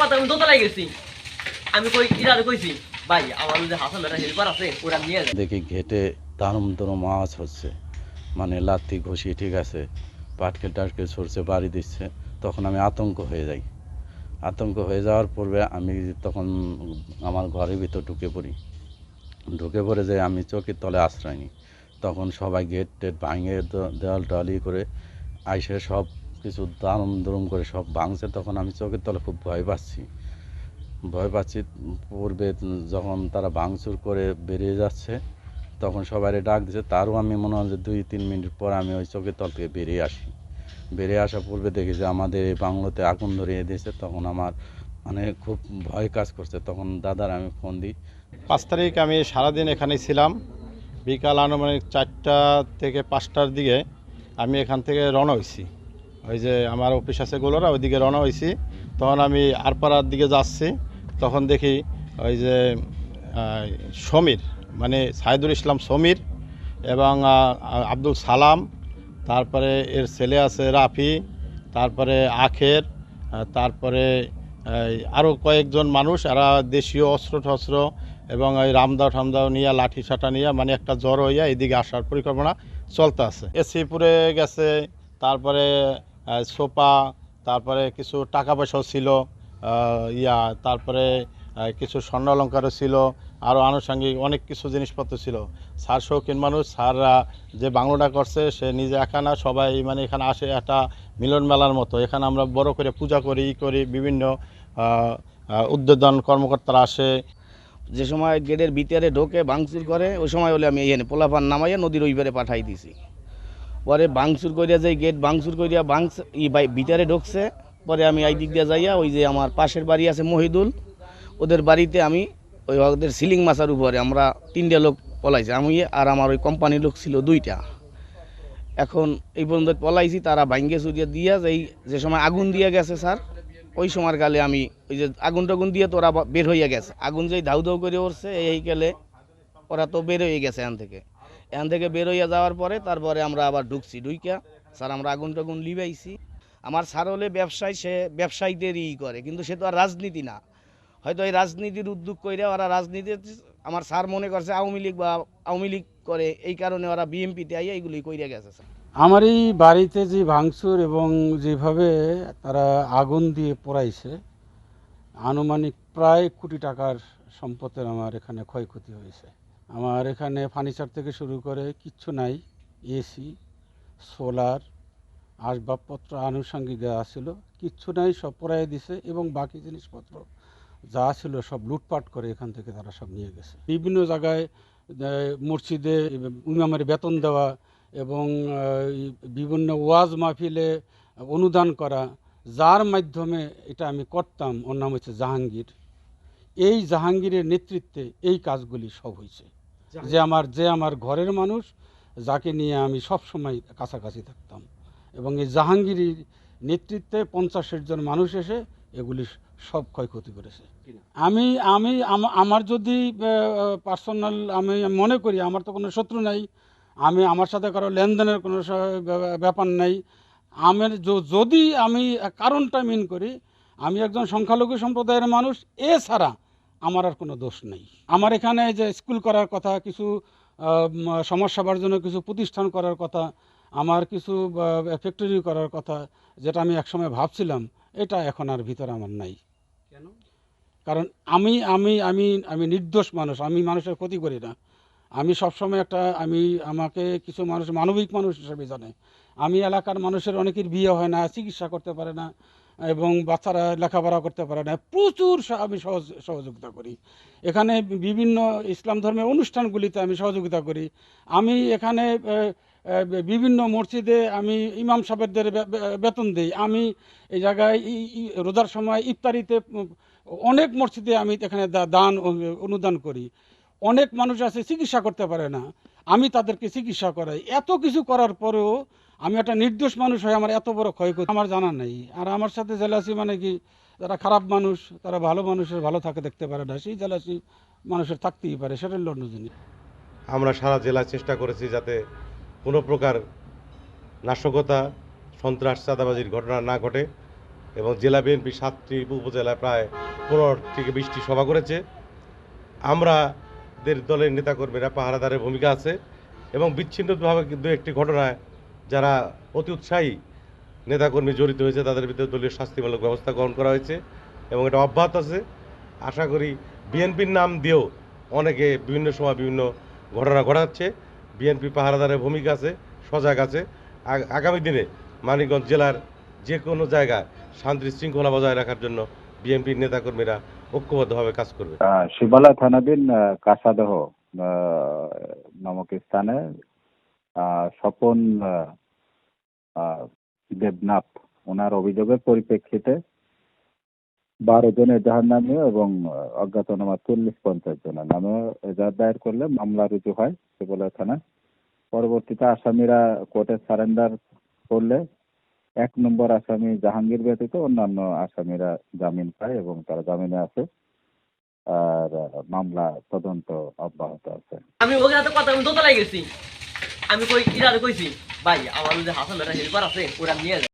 কথা আমি দোতলায় গেছি। আমি কই কইছি, ভাই, আমার যে হাসান হেল্পার আছে, ওরা নিয়ে যায় দেখি ঘেটে দারুম দারুম আওয়াজ হচ্ছে। মানে লাত্তি ঘষি, ঠিক আছে, পাটকেল টাটকেল সরছে বাড়ি দিচ্ছে। তখন আমি আতঙ্ক হয়ে যাই। আতঙ্ক হয়ে যাওয়ার পূর্বে আমি তখন আমার ঘরের ভিতর ঢুকে পড়ি। ঢুকে পড়ে যে আমি চোখের তলে আশ্রয় নিই। তখন সবাই গেট টেট ভাঙে দেওয়াল টালি করে আইসে সব কিছু দারুম দুরুম করে সব ভাঙছে, তখন আমি চোখের তলে খুব ভয় পাচ্ছি। ভয় পাচ্ছি পূর্বে যখন তারা ভাঙচুর করে বেরিয়ে যাচ্ছে, তখন সবাই ডাক দিচ্ছে তারও আমি মনে হয় যে দুই, তিন মিনিট পর আমি ওই চোখের তল থেকে বেরিয়ে আসি। বেরিয়ে আসার পূর্বে দেখি যে আমাদের এই বাংলোতে আগুন ধরিয়ে দিয়েছে, তখন আমার মানে খুব ভয় কাজ করছে। তখন দাদার আমি ফোন দিই, পাঁচ তারিখ আমি সারাদিন এখানে ছিলাম। বিকাল আনুমানিক চারটা থেকে পাঁচটার দিকে আমি এখান থেকে রওনা হয়েছি। ওই যে আমার অফিস আছে গোলরা, ওইদিকে রওনা হয়েছি তখন আমি আরপাড়ার দিকে যাচ্ছি। তখন দেখি ওই যে সমীর মানে সাইদুল ইসলাম সমীর এবং আব্দুল সালাম, তারপরে এর ছেলে আছে রাফি, তারপরে আখের তারপরে আরও কয়েকজন মানুষ, এরা দেশীয় অস্ত্র টস্ত্র এবং ওই রামদাও ঠামদাও নিয়ে, লাঠি সাটা নিয়ে মানে একটা জ্বর হইয়া এদিকে আসার পরিকল্পনা চলতে আছে এসিপুরে গেছে, তারপরে সোপা, তারপরে কিছু টাকা পয়সাও ছিল ইয়া, তারপরে কিছু স্বর্ণ অলঙ্কারও ছিল, আরও আনুষঙ্গিক অনেক কিছু জিনিসপত্র ছিল। স্যার শৌখিন মানুষ স্যাররা যে বাংলোটা করছে, সে নিজে একা না, সবাই মানে এখানে আসে একটা মিলন মেলার মতো। এখানে আমরা বড় করে পূজা করি, ই করি, বিভিন্ন উদ্বোধন কর্মকর্তারা আসে। যে সময় গেটের ভিতরে ঢোকে, ভাঙচুর করে, ওই সময় হলে আমি এখানে পোলাপান নামাইয়া নদীর ওই পারে পাঠাই দিছি। পরে ভাঙচুর করিয়া যে গেট ভাঙচুর করিয়া ভাঙ ই ভিতরে ঢুকছে, পরে আমি এই দিক দিয়ে যাইয়া ওই যে আমার পাশের বাড়ি আছে মহিদুল, ওদের বাড়িতে আমি ওই ওদের সিলিং মাছার উপরে আমরা তিনটে লোক পলাইছি, আমি আর আমার ওই কোম্পানির লোক ছিল দুইটা। এখন এই পর্যন্ত পলাইছি, তারা ভাঙ্গে চুরিয়ে দিয়া যে যে সময় আগুন দিয়ে গেছে স্যার, ওই সময়ের গালে আমি ওই যে আগুন টাগুন দিয়ে তো ওরা বের হইয়া গেছে। আগুন যেই ধাউ ধাউ করে উঠছে এই গেলে ওরা তো বের হয়ে গেছে এখান থেকে। এখান থেকে বেরোইয়া যাওয়ার পরে তারপরে আমরা আবার ঢুকছি, ঢুইকা স্যার আমরা আগুন টাগুন লিবাইছি আমার স্যার হলে ব্যবসায়, সে ব্যবসায়ীদেরই ই করে, কিন্তু সে তো আর রাজনীতি না। হয়তো এই রাজনীতির উদ্যোগ করে ওরা রাজনীতি আমার স্যার মনে করছে আওয়ামী লীগ বা আওয়ামী লীগ করে, এই কারণে ওরা বিএমপিতে আইয়া এইগুলি কইরা গেছে স্যার। আমার এই বাড়িতে যে ভাঙচুর এবং যেভাবে তারা আগুন দিয়ে পোড়াইছে, আনুমানিক প্রায় কোটি টাকার সম্পদের আমার এখানে ক্ষয়ক্ষতি হয়েছে। আমার এখানে ফার্নিচার থেকে শুরু করে কিচ্ছু নাই, এসি, সোলার, আসবাবপত্র আনুষঙ্গিক যা ছিল, কিচ্ছু নাই, সব পোড়াই দিছে এবং বাকি জিনিসপত্র যা ছিল সব লুটপাট করে এখান থেকে তারা সব নিয়ে গেছে। বিভিন্ন জায়গায় মসজিদে, ইমামের বেতন দেওয়া এবং বিভিন্ন ওয়াজ মাহফিলে অনুদান করা, যার মাধ্যমে এটা আমি করতাম, ওর নাম হচ্ছে জাহাঙ্গীর। এই জাহাঙ্গীরের নেতৃত্বে এই কাজগুলি সব হয়েছে যে আমার যে আমার ঘরের মানুষ যাকে নিয়ে আমি সব সময় কাছাকাছি থাকতাম। এবং এই জাহাঙ্গীরের নেতৃত্বে পঞ্চাশের জন মানুষ এসে এগুলি সব ক্ষয়ক্ষতি করেছে। আমি আমি আমার যদি পার্সোনাল আমি মনে করি আমার তো কোনো শত্রু নাই। আমি আমার সাথে কারও লেনদেনের কোনো ব্যাপার নাই। আমার যদি আমি কারণটা মিন করি আমি একজন সংখ্যালঘু সম্প্রদায়ের মানুষ এছাড়া আমার আর কোনো দোষ নেই। আমার এখানে যে স্কুল করার কথা কিছু উম, জন্য কিছু প্রতিষ্ঠান করার কথা আমার কিছু ফ্যাক্টরি করার কথা যেটা আমি একসময় ভাবছিলাম এটা এখন আর ভিতরে আমার নাই। কেন? কারণ আমি আমি আমি আমি নির্দোষ মানুষ আমি মানুষের ক্ষতি করি না। আমি সবসময় একটা আমি আমাকে কিছু মানুষ মানবিক মানুষ হিসেবে জানে। আমি এলাকার মানুষের অনেকের বিয়ে হয় না চিকিৎসা করতে পারে না। এবং বাচ্চারা লেখাপড়া করতে পারে না। প্রচুর আমি সহযোগিতা করি। এখানে বিভিন্ন ইসলাম ধর্মের অনুষ্ঠানগুলিতে আমি সহযোগিতা করি। আমি এখানে বিভিন্ন মসজিদে আমি ইমাম সাহেবদের বেতন দিই। আমি এই জায়গায় রোজার সময় ইফতারিতে অনেক মসজিদে আমি এখানে দান অনুদান করি। অনেক মানুষ আছে, চিকিৎসা করতে পারে না। আমি তাদেরকে চিকিৎসা করাই। এত কিছু করার পরেও আমি একটা নির্দোষ মানুষ হয়ে আমার এত বড় ক্ষয়ক্ষতি আমার জানা নেই। আর আমার সাথে জেলাসি মানে কি, যারা খারাপ মানুষ, তারা ভালো মানুষের ভালো থাকে দেখতে পারে না, সেই জেলাসি মানুষের থাকতেই পারে সেটা হলো অন্য জিনিস আমরা সারা জেলায় চেষ্টা করেছি যাতে কোনো প্রকার নাশকতা, সন্ত্রাস, চাঁদাবাজির ঘটনা না ঘটে এবং জেলা বিএনপি সাতটি উপজেলায় প্রায় পনেরো থেকে বিশটি সভা করেছে। আমরাদের দলের নেতাকর্মীরা পাহারাদারের ভূমিকা আছে এবং বিচ্ছিন্নভাবে কিন্তু একটি ঘটনায় যারা অতি উৎসাহী নেতাকর্মী জড়িত হয়েছে, তাদের বিরুদ্ধে দলীয় শাস্তিমূলক ব্যবস্থা গ্রহণ করা হয়েছে এবং এটা অব্যাহত আছে। আশা করি বিএনপির নাম দিয়েও অনেকে বিভিন্ন সময় বিভিন্ন ঘটনা ঘটাচ্ছে। বিএনপি পাহারাদারের ভূমিকা আছে, সজাগ আছে। আগামী দিনে মানিকগঞ্জ জেলার যে কোনো জায়গায় শান্তি শৃঙ্খলা বজায় রাখার জন্য বিএনপির নেতাকর্মীরা ঐক্যবদ্ধভাবে কাজ করবে। শিবালা থানাধীন কাসাদহ নামক স্থানে স্বপন দেবনাথ, ওনার অভিযোগের পরিপ্রেক্ষিতে বারো জনের এজাহার নামে এবং অজ্ঞাতনামা চল্লিশ পঞ্চাশ জনের নামে এজাহার দায়ের করলে মামলা রুজু হয় শিবালা থানায় পরবর্তীতে আসামিরা কোর্টে সারেন্ডার করলে এক নম্বর আসামি জাহাঙ্গীর ব্যতীত অন্যান্য আসামিরা জামিন পায় এবং তারা জামিনে আছে আর মামলা তদন্ত অব্যাহত আছে। আমি ওকে সাথে কথা দোতলায় গেছি। আমি কই কিরা কইছি? ভাই আমার যে হাসান হেল্পার আছে ওরা নিয়ে